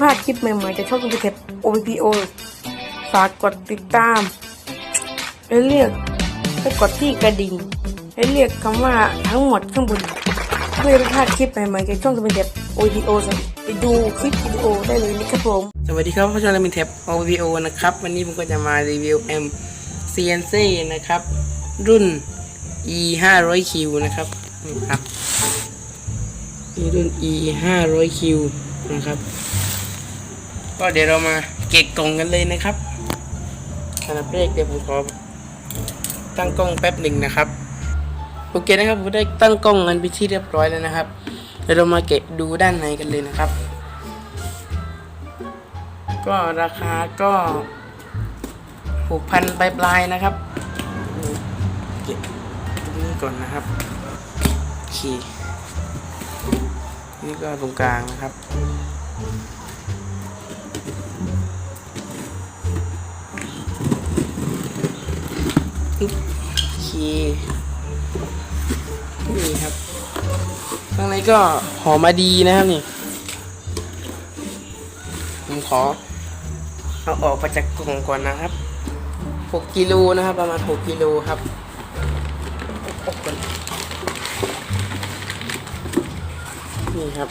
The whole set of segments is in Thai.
พลาดคลิปใหม่ๆจากช่องคอมพิวเตอร์ OPPO ฝากกดติดตามและเรียกและกดที่กระดิ่งและเรียกคำว่าทั้งหมดข้างบนเพื่อไม่พลาดคลิปใหม่ๆจากช่องคอมพิวเตอร์ OPPO ไปดูคลิปวิดีโอได้เลยนะครับผม สวัสดีครับพ่อชอนและมินเทป OVO นะครับ วันนี้ผมก็จะมารีวิว M CNC นะครับ รุ่น E 5 0 0 Q นะครับนี่ครับนี่รุ่น E 5 0 0 Q นะครับ ก็เดี๋ยวเรามาเก็บกล่องกันเลยนะครับอันดับแรกเดี๋ยวผมขอตั้งกล้องแป๊บหนึ่งนะครับโอเคนะครับผมได้ตั้งกล้องกันไปที่เรียบร้อยแล้วนะครับเดี๋ยวเรามาเก็บดูด้านในกันเลยนะครับ ก็ราคาก็หกพันปลายๆนะครับเก็บตรงนี้ก่อนนะครับโอเคนี่ก็ตรงกลางนะครับ โอเคนี่ครับข้างในก็หอมมาดีนะครับนี่ผมขอเอาออกมาจากกล่องก่อนนะครับ6กิโลนะครับ ประมาณ 6กิโลครับออกก่อนนี่ครับ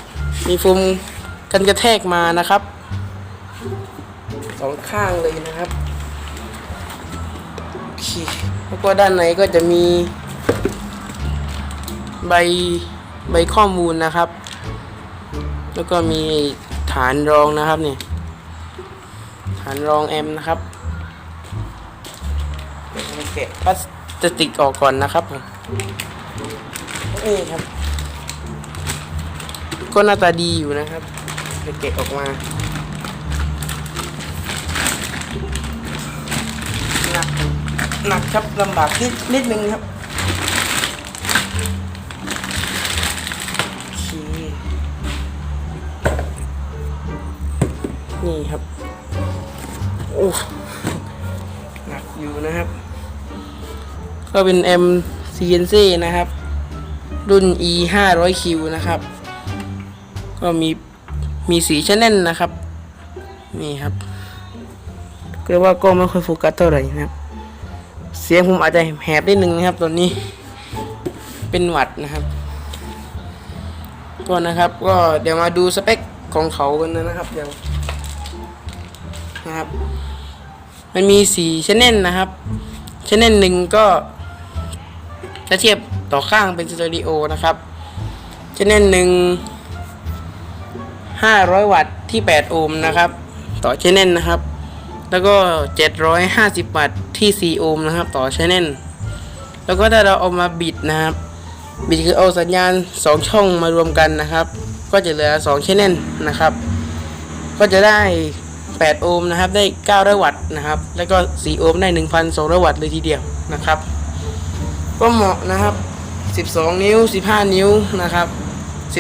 มีโฟมกันกระแทกมานะครับสองข้างเลยนะครับโอเค แล้วก็ด้านในก็จะมีใบใบข้อมูลนะครับ แล้วก็มีฐานรองนะครับเนี่ยฐานรองแอมนะครับเดี๋ยวเราแกะพลาสติกออกก่อนนะครับผมนี่ครับ ก็หน้าตาดีอยู่นะครับเดี๋ยวแกะออกมา หนักครับลำบากนิดนิดนึงครับนี่ครับโอ้หนักอยู่นะครับ ก็เป็น M CNC นะครับ รุ่น E 5 0 0 Q นะครับ ก็มีมีสีชแนลนะครับ นี่ครับเรียกว่าก็ไม่ค่อยโฟกัสเท่าไหร่นะครับ เสียงผมอาจจะแหบนิดนึงนะครับ ตอนนี้เป็นหวัดนะครับก็นะครับ ก็เดี๋ยวมาดูสเปคของเขากันนะครับเดี๋ยวนะครับ มันมีสี่ชแนลนะครับชแนลหนึ่งก็จะเทียบต่อข้างเป็นสเตอริโอนะครับชแนลหนึ่งห้าร้อยวัตต์ที่แปดโอห์มนะครับ ต่อชแนลนะครับ แล้วก็เจ็ดร้อยห้าสิบวัตต์ที่สี่โอห์มนะครับ ต่อชแนลแล้วก็ถ้าเราเอามาบิดนะครับ บิดคือเอาสัญญาณสองช่องมารวมกันนะครับ ก็จะเหลือสองชแนลนะครับ ก็จะได้ 8 โอห์มนะครับ ได้ 900 วัตต์นะครับ แล้วก็ 4 โอห์มได้ 1,200 วัตต์เลยทีเดียวนะครับ ก็เหมาะนะครับ 12 นิ้ว 15 นิ้วนะครับ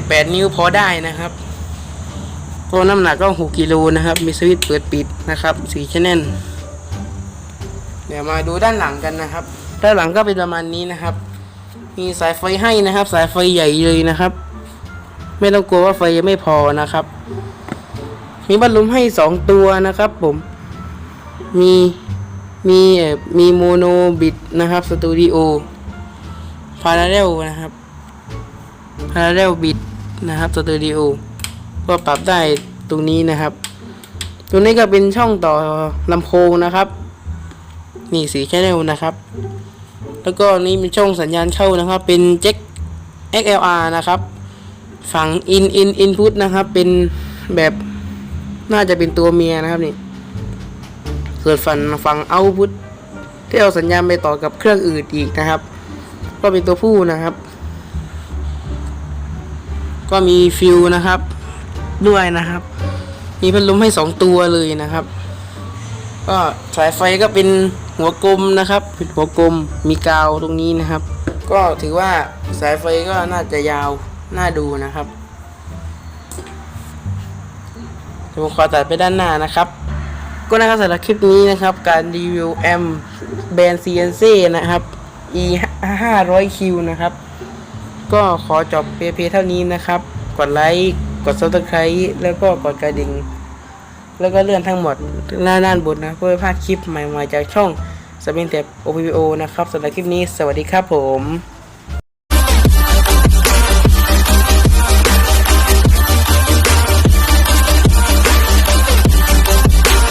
18 นิ้วพอได้นะครับ ก็น้ำหนักก็6กิโลนะครับ มีสวิตช์เปิดปิดนะครับ4ชแนลเดี๋ยวมาดูด้านหลังกันนะครับ ด้านหลังก็เป็นประมาณนี้นะครับ มีสายไฟให้นะครับ สายไฟใหญ่เลยนะครับ ไม่ต้องกลัวว่าไฟจะไม่พอนะครับ มีบัลลุมให้สองตัวนะครับผม มีมีเอ่อมีโมโนบิดนะครับสตูดิโอพาราเรลนะครับพาราเรลบิดนะครับสตูดิโอ ก็ปรับได้ตรงนี้นะครับ ตรงนี้ก็เป็นช่องต่อลำโพงนะครับ นี่สีแชนแนลนะครับ แล้วก็นี่เป็นช่องสัญญาณเข้านะครับ เป็นแจ็ค XLR นะครับ ฝั่ง in in input นะครับ เป็นแบบน่าจะเป็นตัวเมียนะครับนี่ส่วนฝั่งฝั่งเอาพุทที่เอาสัญญาณไปต่อกับเครื่องอื่นอีกนะครับ ก็เป็นตัวผู้นะครับ ก็มีฟิวนะครับ ด้วยนะครับ มีพัดลมให้สองตัวเลยนะครับ ก็สายไฟก็เป็นหัวกลมนะครับเป็นหัวกลมมีกาวตรงนี้นะครับ ก็ถือว่าสายไฟก็น่าจะยาวน่าดูนะครับเดี๋ยวผมขอตัดไปด้านหน้านะครับ ก็นะครับสำหรับคลิปนี้นะครับ การรีวิวแอมแบรนด์ CNC นะครับ E 5 0 0 Q นะครับ ก็ขอจบเพียงเท่านี้นะครับ กดไลค์ กด subscribe แล้วก็กดกระดิ่งแล้วก็เลื่อนทั้งหมดหน้าด้านบนนะเพื่อพลาดคลิปใหม่ๆจากช่องสเปนเต็ป OPPO นะครับสำหรับคลิปนี้สวัสดีครับผม